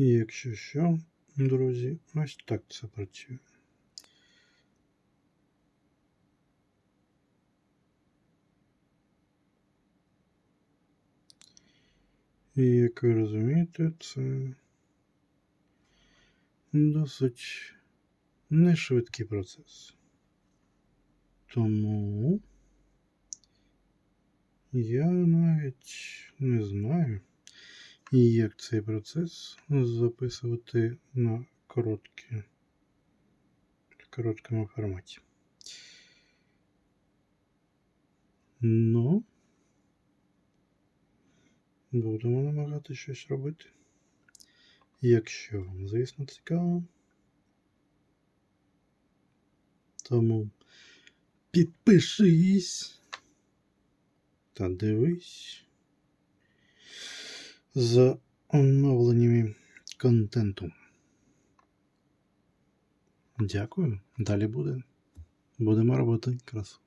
І якщо що, друзі, ось так це працює. І як ви розумієте, це досить нешвидкий процес. Тому я навіть не знаю, як цей процес записувати на короткі, короткому форматі. Ну, будемо намагатися щось робити. Якщо вам, звісно, цікаво. Тому підпишись та дивись за оновленнями контенту. Дякую. Далі буде. Будемо робити красу.